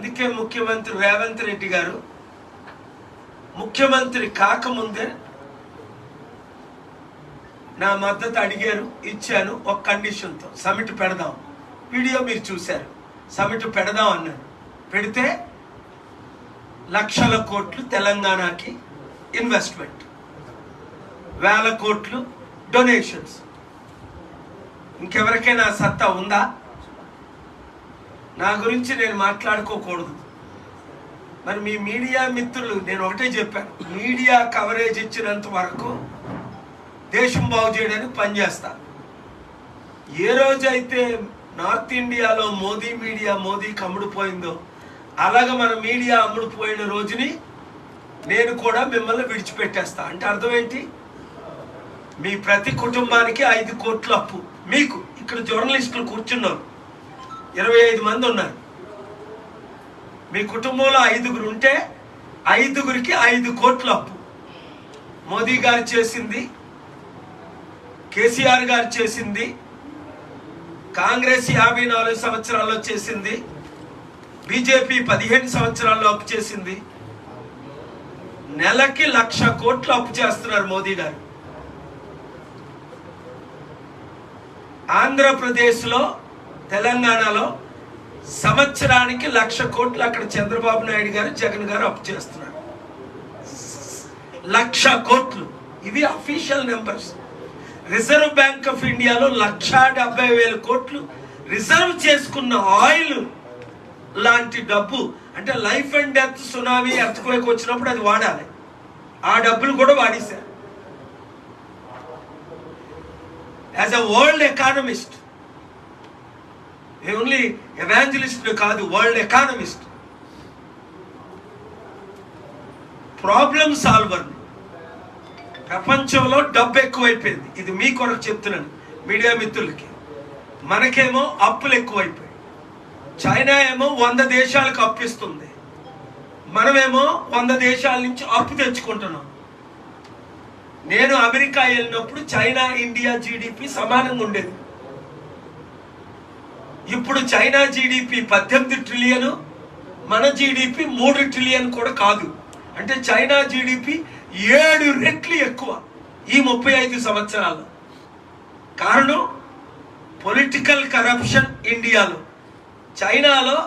అందుకే ముఖ్యమంత్రి రేవంత్ రెడ్డి గారు ముఖ్యమంత్రి కాకముందే నా మద్దతు అడిగారు ఇచ్చాను ఒక కండిషన్తో. సమిట్ పెడదాం. వీడియో మీరు చూశారు. సమిట్ పెడదాం అన్నాను పెడితే లక్షల కోట్లు తెలంగాణకి ఇన్వెస్ట్మెంట్. వేల కోట్లు డొనేషన్స్. ఇంకెవరికైనా సత్తా ఉందా? నా గురించి నేను మాట్లాడుకోకూడదు. మరి మీ మీడియా మిత్రులు నేను ఒకటే చెప్పాను మీడియా కవరేజ్ ఇచ్చినంత వరకు దేశం బాగు చేయడానికి పనిచేస్తా ఏ రోజైతే నార్త్ ఇండియాలో మోదీ మీడియా మోదీకి అమ్ముడుపోయిందో అలాగే మన మీడియా అమ్ముడుపోయిన రోజుని నేను కూడా మిమ్మల్ని విడిచిపెట్టేస్తా. అంటే అర్థం ఏంటి? మీ ప్రతి కుటుంబానికి ఐదు కోట్ల అప్పు. మీకు ఇక్కడ జర్నలిస్టులు కూర్చున్నారు. ఇరవై ఐదు మంది ఉన్నారు. మీ కుటుంబంలో ఐదుగురు ఉంటే ఐదుగురికి ఐదు కోట్ల అప్పు. మోదీ గారు చేసింది కేసీఆర్ గారు చేసింది కాంగ్రెస్ యాభై నాలుగు సంవత్సరాల్లో చేసింది బీజేపీ పదిహేను సంవత్సరాల్లో అప్పు చేసింది. నెలకి లక్ష కోట్లు అప్పు చేస్తున్నారు మోదీ గారు. ఆంధ్రప్రదేశ్లో తెలంగాణలో సంవత్సరానికి లక్ష కోట్లు అక్కడ చంద్రబాబు నాయుడు గారు జగన్ గారు అప్పు చేస్తున్నారు. లక్ష కోట్లు. ఇవి official numbers. Reserve bank of ఇండియాలో లక్ష డెబ్బై వేల కోట్లు. రిజర్వ్ చేసుకున్న ఆయిల్ లాంటి డబ్బు అంటే life and death tsunami earthquake వచ్చినప్పుడు అది వాడాలి. ఆ డబ్బులు కూడా వాడేశారు. As a world economist only evangelist కాదు వరల్డ్ ఎకానమిస్ట్ ప్రాబ్లమ్ సాల్వర్ ప్రపంచంలో డబ్బు ఎక్కువైపోయింది. ఇది మీ కొరకు చెప్తున్నాను. మీడియా మిత్రులకి. మనకేమో అప్పులు ఎక్కువైపోయాయి. చైనా ఏమో వంద దేశాలకు అప్పిస్తుంది మనమేమో వంద దేశాల నుంచి అప్పు తెచ్చుకుంటున్నాం. నేను అమెరికా వెళ్ళినప్పుడు చైనా ఇండియా జీడిపి సమానంగా ఉండేది. ఇప్పుడు చైనా జీడిపి పద్దెనిమిది ట్రిలియన్ మన జీడిపి మూడు ట్రిలియన్ కూడా కాదు. అంటే చైనా జీడిపి ఏడు రెట్లు ఎక్కువ ఈ ముప్పై ఐదు సంవత్సరాలు కారణం పొలిటికల్ కరప్షన్ ఇండియాలో. చైనాలో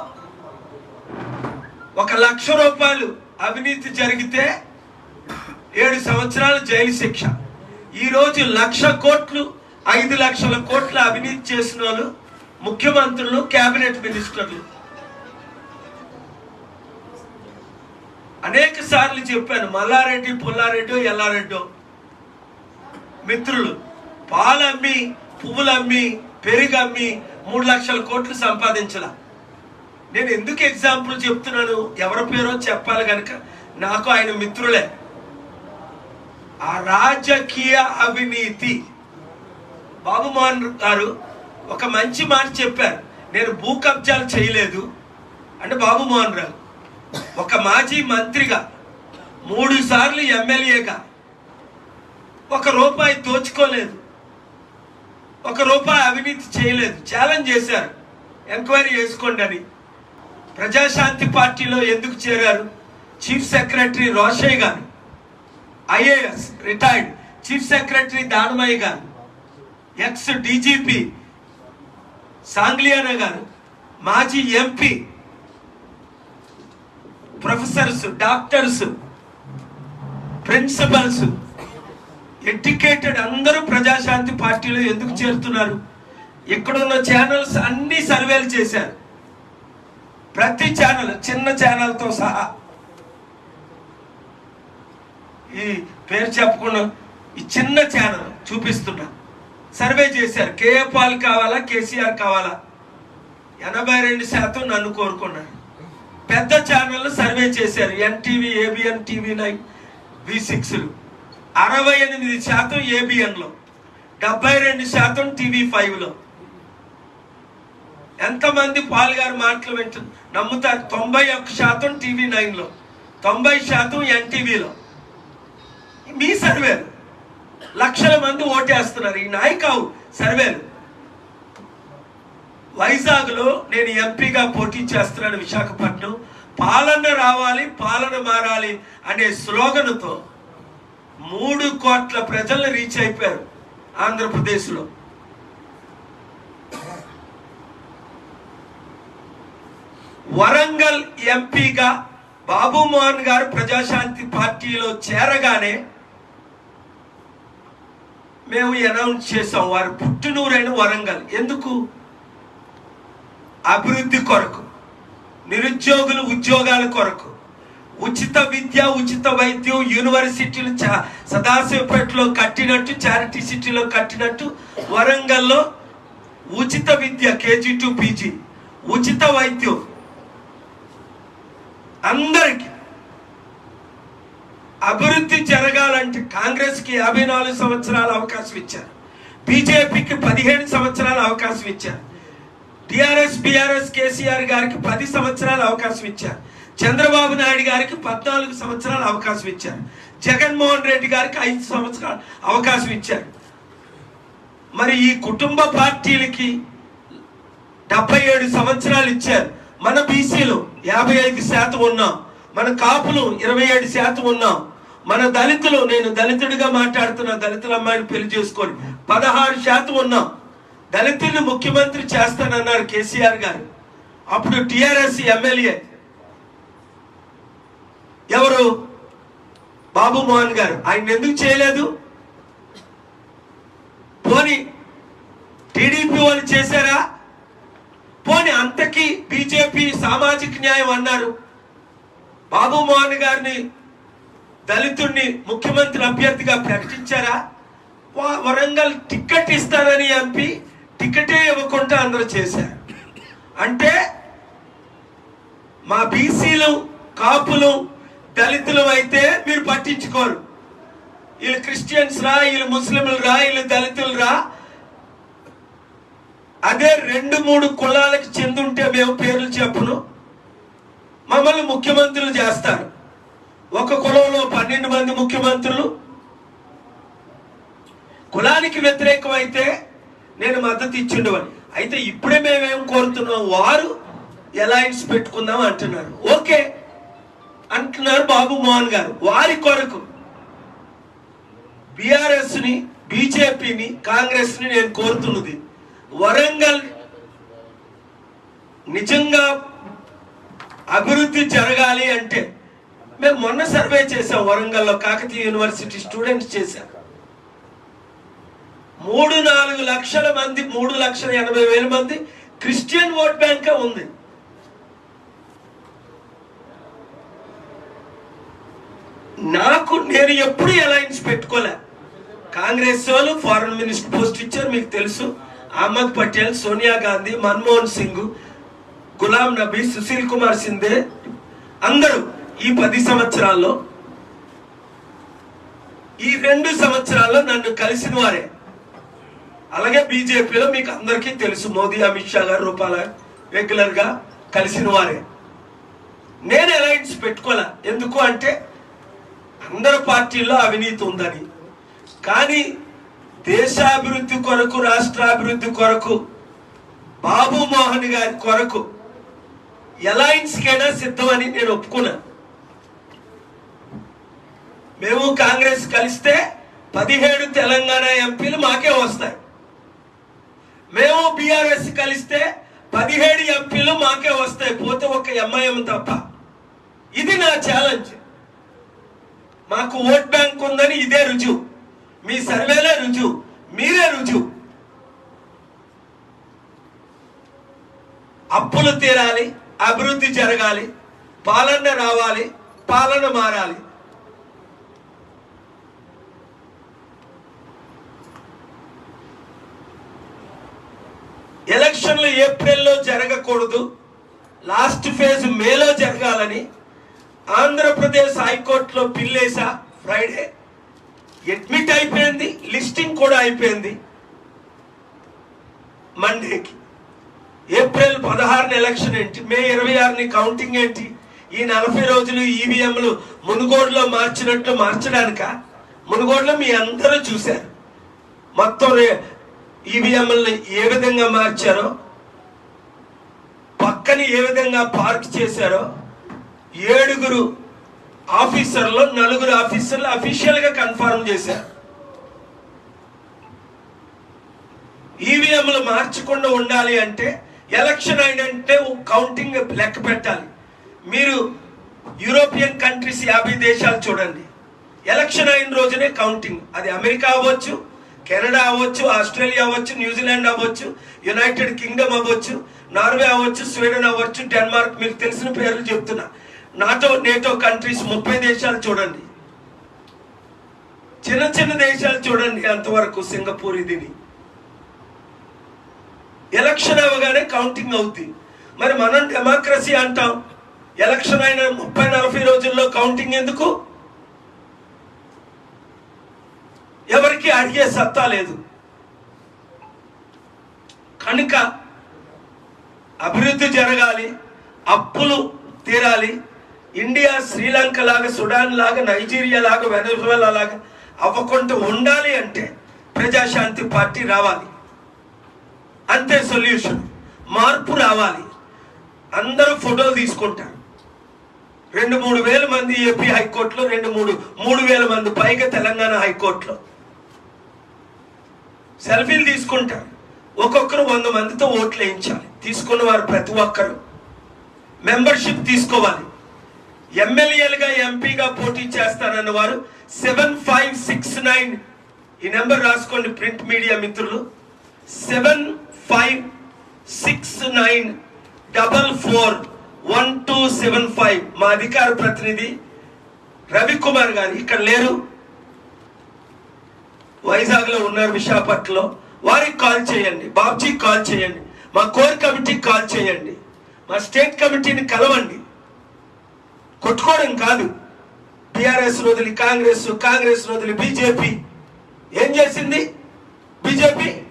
ఒక లక్ష రూపాయలు అవినీతి జరిగితే ఏడు సంవత్సరాలు జైలు శిక్ష. ఈరోజు లక్ష కోట్లు ఐదు లక్షల కోట్ల అవినీతి చేసిన వాళ్ళు ముఖ్యమంత్రులు కేబినెట్ మినిస్టర్లు. అనేక సార్లు చెప్పాను మల్లారెడ్డి పుల్లారెడ్డి ఎల్లారెడ్డో మిత్రులు పాలమ్మి పువ్వులమ్మి పువ్వులు అమ్మి పెరుగు అమ్మి మూడు లక్షల కోట్లు సంపాదించాల. నేను ఎందుకు ఎగ్జాంపుల్ చెప్తున్నాను ఎవరి పేరో చెప్పాలి కనుక నాకు ఆయన మిత్రులే. ఆ రాజకీయ అవినీతి. బాబు మోహన్ గారు ఒక మంచి మాట చెప్పారు. నేను భూ కబ్జాలు చేయలేదు. అంటే బాబు మోహన్ రావు ఒక మాజీ మంత్రిగా మూడు సార్లు ఎమ్మెల్యేగా ఒక రూపాయి దోచుకోలేదు. ఒక రూపాయి అవినీతి చేయలేదు. ఛాలెంజ్ చేశారు. ఎంక్వైరీ చేసుకోండి అని. ప్రజాశాంతి పార్టీలో ఎందుకు చేరారు? Chief secretary Rosaiah garu IAS retired chief secretary Danamayya garu ex DGP Sangliana garu మాజీ MP professors doctors principals educated అందరూ ప్రజాశాంతి పార్టీలో ఎందుకు చేరుతున్నారు? ఇక్కడున్న ఛానల్స్ అన్ని సర్వేలు చేశారు. ప్రతి ఛానల్ చిన్న ఛానల్తో సహా. ఈ పేరు చెప్పకుండా ఈ చిన్న ఛానల్ చూపిస్తున్నా. సర్వే చేశారు. కేఏ పాల్ కావాలా కేసీఆర్ కావాలా? ఎనభై రెండు శాతం నన్ను కోరుకున్నారు. పెద్ద ఛానళ్ళు సర్వే చేశారు. NTV ABN TV nine V సిక్స్లు. అరవై ఎనిమిది శాతం ఏబిఎన్లో. డెబ్బై రెండు శాతం టీవీ ఫైవ్లో. ఎంతమంది పాల్ గారు మాటలు వింటు నమ్ముతారు? తొంభై ఒక్క శాతం టీవీ నైన్లో. తొంభై శాతం ఎన్టీవీలో. మీ సర్వేలు. లక్షల మంది ఓటేస్తున్నారు. ఈ నాయకావు సర్వేలు. వైజాగ్లో నేను ఎంపీగా పోటీ చేస్తున్నాను విశాఖపట్నం. పాలన రావాలి పాలన మారాలి అనే స్లోగన్తో మూడు కోట్ల ప్రజల్ని రీచ్ అయిపోయారు ఆంధ్రప్రదేశ్లో. వరంగల్ ఎంపీగా బాబు మోహన్ గారు ప్రజాశాంతి పార్టీలో చేరగానే మేము అనౌన్స్ చేసాం వారు పుట్టినూరైన వరంగల్. ఎందుకు? అభివృద్ధి కొరకు నిరుద్యోగులు ఉద్యోగాల కొరకు ఉచిత విద్య ఉచిత వైద్యం యూనివర్సిటీలు చా- సదాశివపేటలో కట్టినట్టు చారిటీ సిటీలో కట్టినట్టు వరంగల్లో ఉచిత విద్య కేజీ టు పీజీ ఉచిత వైద్యం. అందరికీ అభివృద్ధి జరగాలంటే కాంగ్రెస్కి యాభై నాలుగు సంవత్సరాల అవకాశం ఇచ్చారు. బీజేపీకి పదిహేను సంవత్సరాల అవకాశం ఇచ్చారు. టిఆర్ఎస్ బీఆర్ఎస్ కేసీఆర్ గారికి పది సంవత్సరాల అవకాశం ఇచ్చారు. చంద్రబాబు నాయుడు గారికి పద్నాలుగు సంవత్సరాల అవకాశం ఇచ్చారు. జగన్మోహన్ రెడ్డి గారికి ఐదు సంవత్సరాల అవకాశం ఇచ్చారు. మరి ఈ కుటుంబ పార్టీలకి డెబ్బై ఏడు సంవత్సరాలు ఇచ్చారు. మన బీసీలు యాభై ఐదు శాతం ఉన్నాం. మన కాపులు ఇరవై ఏడు శాతం ఉన్నాం. మన దళితులు నేను దళితుడిగా మాట్లాడుతున్నా దళితుల అమ్మాయిని పెళ్ళి చేసుకొని పదహారు శాతం ఉన్నాం దళితుల్ని ముఖ్యమంత్రి చేస్తానన్నారు కేసీఆర్ గారు. అప్పుడు టిఆర్ఎస్ ఎమ్మెల్యే ఎవరు? బాబు మోహన్ గారు. ఆయన ఎందుకు చేయలేదు? పోని టీడీపీ వాళ్ళు చేశారా? పోని అంతకీ బీజేపీ సామాజిక న్యాయం అన్నారు. బాబు మోహన్ గారిని దళితుడిని ముఖ్యమంత్రి అభ్యర్థిగా ప్రకటించారా? వరంగల్ టికెట్ ఇస్తారని ఎంపీ టికెటే ఇవ్వకుండా అందరూ చేశారు. అంటే మా బీసీలు కాపులు దళితులు అయితే మీరు పట్టించుకోరు. వీళ్ళు క్రిస్టియన్స్ రా వీళ్ళు ముస్లింలు రా వీళ్ళు దళితులు రా. అదే రెండు మూడు కులాలకు చెందుంటే మేము పేర్లు చెప్పును. మమ్మల్ని ముఖ్యమంత్రులు చేస్తారు. ఒక కులంలో పన్నెండు మంది ముఖ్యమంత్రులు. కులానికి వ్యతిరేకం అయితే నేను మద్దతు ఇచ్చిండవని. అయితే ఇప్పుడే మేమేం కోరుతున్నాం? వారు అలయన్స్ పెట్టుకుందాం అంటున్నారు. ఓకే అంటున్నారు బాబు మోహన్ గారు. వారి కొరకు బీఆర్ఎస్ని బీజేపీని కాంగ్రెస్ని నేను కోరుతున్నది వరంగల్ నిజంగా అభివృద్ధి జరగాలి అంటే మేము మొన్న సర్వే చేసాం వరంగల్లో కాకతీయ యూనివర్సిటీ స్టూడెంట్స్ చేశాం. మూడు నాలుగు లక్షల మంది మూడు లక్షల ఎనభై వేల మంది క్రిస్టియన్ ఓట్ బ్యాంక్ ఉంది. నాకు నేను ఎప్పుడు అలయన్స్ పెట్టుకోలే. కాంగ్రెస్ వాళ్ళు ఫారెన్ మినిస్టర్ పోస్ట్ ఇచ్చారు మీకు తెలుసు. అహ్మద్ పటేల్ సోనియా గాంధీ మన్మోహన్ సింగ్ గులాం నబీ సుశీల్ కుమార్ సింధే అందరూ ఈ పది సంవత్సరాల్లో ఈ రెండు సంవత్సరాల్లో నన్ను కలిసిన వారే. అలాగే బీజేపీలో మీకు అందరికీ తెలుసు మోదీ అమిత్ షా గారు రూపాల రెగ్యులర్గా కలిసిన వారే. నేను అలయన్స్ పెట్టుకోలే ఎందుకు అంటే అందరు పార్టీల్లో అవినీతి ఉందని. కానీ దేశాభివృద్ధి కొరకు రాష్ట్రాభివృద్ధి కొరకు బాబు మోహన్ గారి కొరకు అలయన్స్కైనా సిద్ధమని నేను ఒప్పుకున్నాను మేము కాంగ్రెస్ కలిస్తే పదిహేడు తెలంగాణ ఎంపీలు మాకే వస్తాయి. మేము బీఆర్ఎస్ కలిస్తే పదిహేడు ఎంపీలు మాకే వస్తాయి. పోతే ఒక ఎంఐఎం తప్ప. ఇది నా ఛాలెంజ్ మాకు ఓట్ బ్యాంక్ ఉందని ఇదే రుజువు. మీ సర్వేలే రుజువు. మీరే రుజువు. అప్పులు తీరాలి అభివృద్ధి జరగాలి పాలన రావాలి పాలన మారాలి. ఎలక్షన్లు ఏప్రిల్లో జరగకూడదు. లాస్ట్ ఫేజ్ మేలో జరగాలని ఆంధ్రప్రదేశ్ హైకోర్టులో పిల్లేసా ఫ్రైడే. అడ్మిట్ అయిపోయింది లిస్టింగ్ కూడా అయిపోయింది. మండేకి. ఏప్రిల్ పదహారున ఎలక్షన్ ఏంటి మే ఇరవై ఆరుని కౌంటింగ్ ఏంటి ఈ నలభై రోజులు ఈవీఎంలు మునుగోడులో మార్చినట్లు మార్చడానిక? మునుగోడులో మీ అందరూ చూశారు. మొత్తం ఈవీఎంలని ఏ విధంగా మార్చారో పక్కన ఏ విధంగా పార్క్ చేశారో ఏడుగురు ఆఫీసర్లు నలుగురు ఆఫీసర్లు అఫీషియల్గా కన్ఫర్మ్ చేశారు. ఈవీఎంలు మార్చకుండా ఉండాలి అంటే ఎలక్షన్ అయినంటే కౌంటింగ్ లెక్క పెట్టాలి. మీరు యూరోపియన్ కంట్రీస్ యాభై దేశాలు చూడండి. ఎలక్షన్ అయిన రోజునే కౌంటింగ్. అది అమెరికా అవ్వచ్చు కెనడా అవ్వచ్చు ఆస్ట్రేలియా అవ్వచ్చు న్యూజిలాండ్ అవ్వచ్చు యునైటెడ్ కింగ్డమ్ అవ్వచ్చు నార్వే అవ్వచ్చు స్వీడన్ అవ్వచ్చు డెన్మార్క్ మీకు తెలిసిన పేర్లు చెప్తున్నా. నాటో నేటో కంట్రీస్ ముప్పై దేశాలు చూడండి. చిన్న చిన్న దేశాలు చూడండి అంతవరకు సింగపూర్ ఇదిని. ఎలక్షన్ అవ్వగానే కౌంటింగ్ అవుద్ది. మరి మనం డెమోక్రసీ అంటాం. ఎలక్షన్ అయిన ముప్పై నలభై రోజుల్లో కౌంటింగ్ ఎందుకు? ఎవరికి అడిగే సత్తా లేదు. కనుక అభివృద్ధి జరగాలి అప్పులు తీరాలి. ఇండియా శ్రీలంక లాగా సుడాన్ లాగా నైజీరియా లాగా వెనజువెలా లాగా అవ్వకుండా ఉండాలి అంటే ప్రజాశాంతి పార్టీ రావాలి. అంతే సొల్యూషన్. మార్పు రావాలి. అందరూ ఫోటోలు తీసుకుంటారు. రెండు మూడు వేల మంది ఏపీ హైకోర్టులో రెండు మూడు మూడు వేల మంది పైగా తెలంగాణ హైకోర్టులో. సెల్ఫీలు తీసుకుంటారు. ఒక్కొక్కరు వంద మందితో ఓట్లు వేయించాలి. తీసుకున్న వారు ప్రతి ఒక్కరు మెంబర్షిప్ తీసుకోవాలి. ఎమ్మెల్యేలుగా ఎంపీగా పోటీ చేస్తానన్న వారు సెవెన్ ఫైవ్ సిక్స్ నైన్. ఈ నెంబర్ రాసుకోండి ప్రింట్ మీడియా మిత్రులు. Seven five six nine double four one two seven five మా అధికార ప్రతినిధి రవికుమార్ గారు ఇక్కడ లేరు. వైజాగ్లో ఉన్నారు విశాఖపట్నంలో. వారికి కాల్ చేయండి. బాబ్జీకి కాల్ చేయండి. మా కోర్ కమిటీకి కాల్ చేయండి. మా స్టేట్ కమిటీని కలవండి. కొట్టుకోవడం కాదు. టిఆర్ఎస్ వదిలి కాంగ్రెస్ కాంగ్రెస్ వదిలి బీజేపీ. ఏం చేసింది బీజేపీ?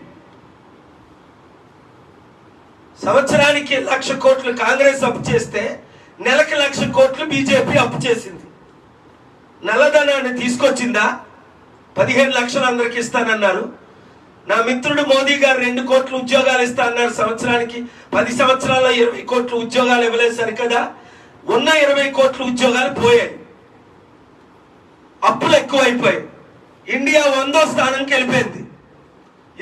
సంవత్సరానికి లక్ష కోట్లు కాంగ్రెస్ అప్పు చేస్తే నెలకి లక్ష కోట్లు బీజేపీ అప్పు చేసింది. నల్లధనాన్ని తీసుకొచ్చిందా? పదిహేను లక్షలు అందరికి ఇస్తానన్నారు. నా మిత్రుడు మోదీ గారు రెండు కోట్లు ఉద్యోగాలు ఇస్తా అన్నారు. సంవత్సరానికి పది సంవత్సరాల్లో ఇరవై కోట్లు ఉద్యోగాలు ఇవ్వలేదు సరికదా ఉన్న ఇరవై కోట్లు ఉద్యోగాలు పోయాయి. అప్పులు ఎక్కువైపోయాయి. ఇండియా వందో స్థానంకి వెళ్ళిపోయింది.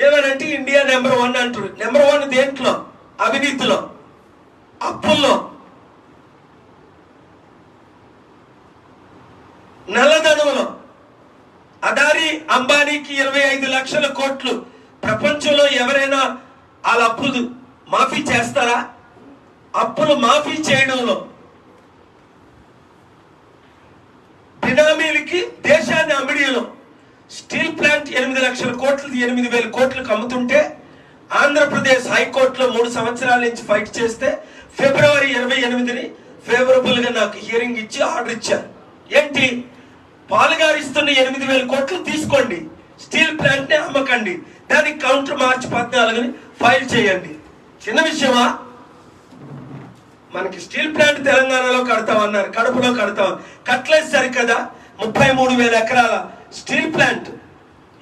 ఏమనంటే ఇండియా నెంబర్ వన్ అంటారు నెంబర్ వన్ దేంట్లో? అవినీతిలో. అప్పుల్లో. నల్లధనంలో. అదాని అంబానీకి ఇరవై ఐదు లక్షల కోట్లు. ప్రపంచంలో ఎవరైనా వాళ్ళ అప్పులు మాఫీ చేస్తారా? అప్పులు మాఫీ చేయడంలో బినామీలకి దేశాన్ని అమ్మిడిలో స్టీల్ ప్లాంట్ ఎనిమిది లక్షల కోట్లు ఎనిమిది వేల కోట్లకు అమ్ముతుంటే ఆంధ్రప్రదేశ్ హైకోర్టులో మూడు సంవత్సరాల నుంచి ఫైట్ చేస్తే ఫిబ్రవరి ఇరవై ఎనిమిదిని ఫేవరబుల్గా నాకు హియరింగ్ ఇచ్చి ఆర్డర్ ఇచ్చారు. ఏంటి? పాలుగారిస్తున్న ఎనిమిది వేల కోట్లు తీసుకోండి. స్టీల్ ప్లాంట్ అమ్మకండి. దానికి కౌంటర్ మార్చి పద్నాలుగుని ఫైల్ చేయండి. చిన్న విషయమా? మనకి స్టీల్ ప్లాంట్ తెలంగాణలో కడతామన్నారు. కడుపులో కడతాం. కట్టలేదు సరికదా? ముప్పై మూడు వేల ఎకరాల స్టీల్ ప్లాంట్.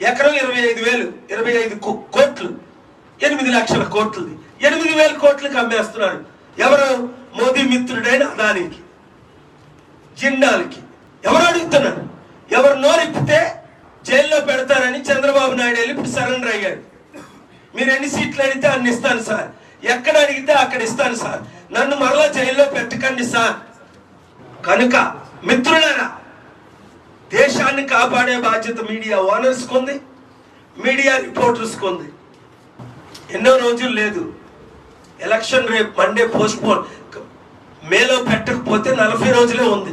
ఎకరం ఇరవై ఐదు వేలు ఇరవై ఐదు కోట్లు. ఎనిమిది లక్షల కోట్లది. ఎనిమిది వేల కోట్లకి అమ్మేస్తున్నారు ఎవరు? మోదీ మిత్రుడైన అదానికి. జిండాల్కి. ఎవరు అడుగుతున్నారు? ఎవరు నోరెప్పితే జైల్లో పెడతారని చంద్రబాబు నాయుడు వెళ్ళి ఇప్పుడు సరెండర్ అయ్యాడు. మీరు ఎన్ని సీట్లు అడిగితే అన్ని ఇస్తాను సార్. ఎక్కడ అడిగితే అక్కడ ఇస్తాను సార్. నన్ను మరలా జైల్లో పెట్టకండి సార్. కనుక మిత్రులారా దేశాన్ని కాపాడే బాధ్యత మీడియా ఓనర్స్కి ఉంది మీడియా రిపోర్టర్స్కి ఉంది. ఎన్నో రోజులు లేదు. ఎలక్షన్ రేపు మండే పోస్ట్ పోన్ మేలో పెట్టకపోతే నలభై రోజులే ఉంది.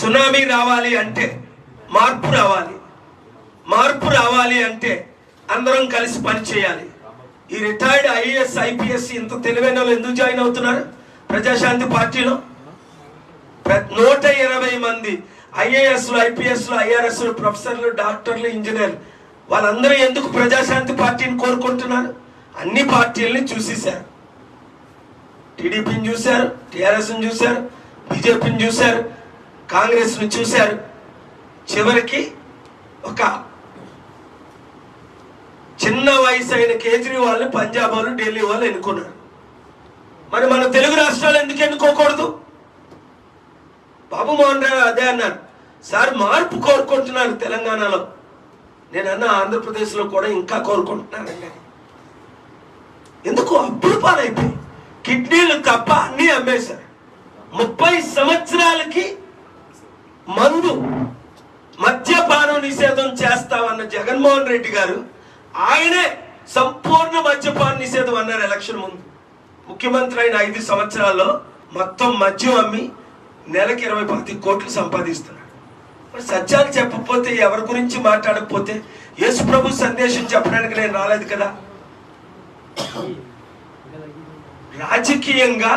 సునామీ రావాలి అంటే మార్పు రావాలి. మార్పు రావాలి అంటే అందరం కలిసి పని చేయాలి. ఈ రిటైర్డ్ ఐఏఎస్ ఐపీఎస్ ఇంత తెలివైన వాళ్ళు ఎందుకు జాయిన్ అవుతున్నారు? ప్రజాశాంతి పార్టీలో? నూట ఇరవై మంది ఐఏఎస్లు ఐపీఎస్లు ఐఆర్ఎస్లు ప్రొఫెసర్లు డాక్టర్లు ఇంజనీర్లు వాళ్ళందరూ ఎందుకు ప్రజాశాంతి పార్టీని కోరుకుంటున్నారు? అన్ని పార్టీలని చూసేశారు. టీడీపీని చూశారు టీఆర్ఎస్ని చూశారు బీజేపీని చూశారు కాంగ్రెస్ని చూశారు. చివరికి ఒక చిన్న వయసు అయిన కేజ్రీవాల్ని పంజాబ్ వాళ్ళు ఢిల్లీ వాళ్ళు ఎన్నుకున్నారు. మరి మన తెలుగు రాష్ట్రాలు ఎందుకు ఎన్నుకోకూడదు? బాబు మోహన్ రావు అదే అన్నారు. సార్ మార్పు కోరుకుంటున్నారు తెలంగాణలో. నేను అన్న ఆంధ్రప్రదేశ్లో కూడా ఇంకా కోరుకుంటున్నానండి ఎందుకు అప్పుడు పాలైపోయి? కిడ్నీలు తప్ప అన్నీ అమ్మేశారు. ముప్పై సంవత్సరాలకి మందు మద్యపానం నిషేధం చేస్తామన్న జగన్మోహన్ రెడ్డి గారు ఆయనే సంపూర్ణ మద్యపాన నిషేధం అన్నారు ఎలక్షన్ ముందు. ముఖ్యమంత్రి అయిన ఐదు సంవత్సరాల్లో మొత్తం మద్యం అమ్మి నెలకి ఇరవై పది కోట్లు సంపాదిస్తున్నాడు. మరి సత్యాలు చెప్పకపోతే ఎవరి గురించి మాట్లాడకపోతే యేసు ప్రభు సందేశం చెప్పడానికి నేను రాలేదు కదా? రాజకీయంగా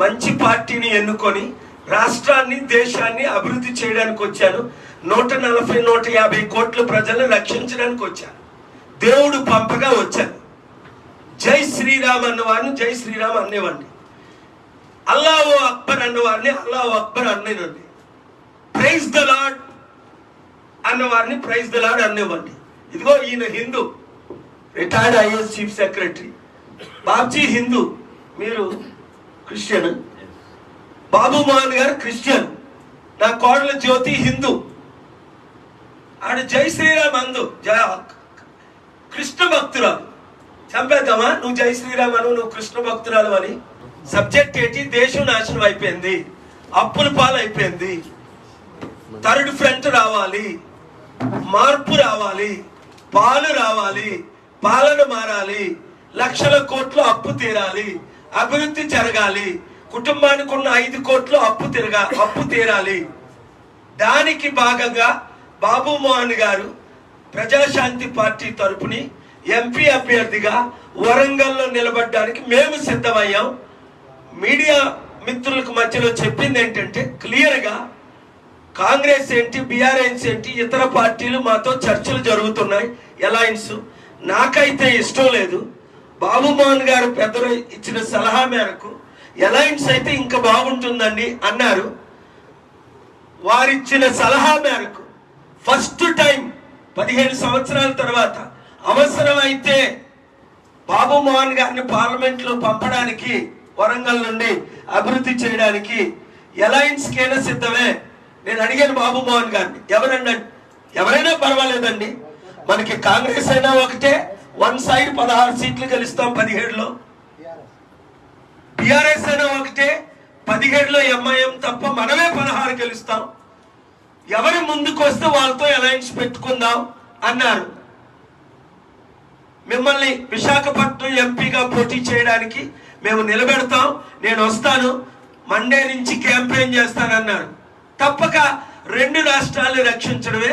మంచి పార్టీని ఎన్నుకొని రాష్ట్రాన్ని దేశాన్ని అభివృద్ధి చేయడానికి వచ్చాను. నూట నలభై నూట యాభై కోట్ల ప్రజలను రక్షించడానికి వచ్చాను. దేవుడు పంపగా వచ్చాను. జై శ్రీరామ్ అన్నవారిని జై శ్రీరామ్ అనేవాడిని అల్లాహో అక్బర్ అన్నవారిని అల్లాహో అక్బర్ అనేనండి ప్రైజ్ ద లాడ్ అన్నవారిని ప్రైజ్ ద లాడ్ అనేవాడిని ఇదిగో ఈయన Hindu retired IS chief secretary Babji Hindu మీరు క్రిస్టియన్? బాబు మోహన్ గారు క్రిస్టియన్. నా కోడల జ్యోతి హిందూ. ఆడు జై శ్రీరామ్ అందు. జయ కృష్ణ భక్తురాలు. చంపేద్దామా? నువ్వు జై శ్రీరామ్ అను నువ్వు కృష్ణ భక్తురాలు అని. సబ్జెక్ట్ ఏంటి? దేశం నాశనం అయిపోయింది. అప్పుల పాలు అయిపోయింది థర్డ్ ఫ్రంట్ రావాలి. మార్పు రావాలి. పాలు రావాలి. పాలన మారాలి. లక్షల కోట్లు అప్పు తీరాలి. అభివృద్ధి జరగాలి. కుటుంబానికి ఉన్న ఐదు కోట్లు అప్పు తిరగా అప్పు తీరాలి. దానికి భాగంగా బాబు మోహన్ గారు ప్రజాశాంతి పార్టీ తరపుని ఎంపీ అభ్యర్థిగా వరంగల్లో నిలబడడానికి మేము సిద్ధమయ్యాం. మీడియా మిత్రులకు మధ్యలో చెప్పింది ఏంటంటే క్లియర్గా కాంగ్రెస్ ఏంటి బీఆర్ఎన్స్ ఏంటి ఇతర పార్టీలు మాతో చర్చలు జరుగుతున్నాయి ఎలయన్స్. నాకైతే ఇష్టం లేదు. బాబు మోహన్ గారు పెద్దలు ఇచ్చిన సలహా మేరకు అలయన్స్ అయితే ఇంకా బాగుంటుందండి అన్నారు. వారిచ్చిన సలహా మేరకు ఫస్ట్ టైం పదిహేను సంవత్సరాల తర్వాత అవసరమైతే బాబు మోహన్ గారిని పార్లమెంట్లో పంపడానికి వరంగల్ నుండి అభివృద్ధి చేయడానికి ఎలయన్స్ కైనా సిద్ధమే. నేను అడిగాను బాబు మోహన్ గారిని ఎవరన్నా ఎవరైనా పర్వాలేదండి. మనకి కాంగ్రెస్ అయినా ఒకటే వన్ సైడ్ పదహారు సీట్లు గెలుస్తాం పదిహేడులో. టిఆర్ఎస్ అయినా ఒకటే పదిహేడులో ఎంఐఎం తప్ప మనమే పదహారు గెలుస్తాం. ఎవరి ముందుకు వస్తే వాళ్ళతో అలయన్స్ పెట్టుకుందాం అన్నారు. మిమ్మల్ని విశాఖపట్నం ఎంపీగా పోటీ చేయడానికి మేము నిలబెడతాం నేను వస్తాను మండే నుంచి క్యాంపెయిన్ చేస్తానన్నారు. తప్పక రెండు రాష్ట్రాలు రక్షించడమే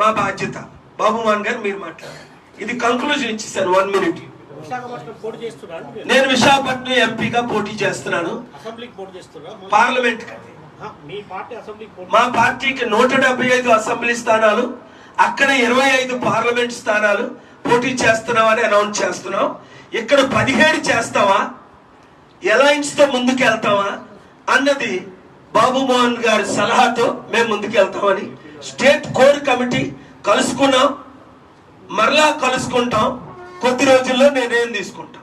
మా బాధ్యత. బాబు మోహన్ గారు మీరు మాట్లాడారు ఇది కంక్లూజన్ సార్ వన్ మినిట్ నేను విశాఖపట్నం ఎంపీగా పోటీ చేస్తున్నాను. పార్లమెంట్ మీ పార్టీకి నూట డెబ్బై ఐదు అసెంబ్లీ స్థానాలు అక్కడ ఇరవై ఐదు పార్లమెంట్ స్థానాలు పోటీ చేస్తున్నామని అనౌన్స్ చేస్తున్నాం. ఇక్కడ పదిహేడు చేస్తావా? అలయన్స్తో ముందుకు వెళ్తావా అన్నది బాబు మోహన్ గారి సలహాతో మేము ముందుకు వెళ్తామని స్టేట్ కోర్ కమిటీ కలుసుకున్నాం. మరలా కలుసుకుంటాం. కొద్ది రోజుల్లో నేనేం తీసుకుంటాను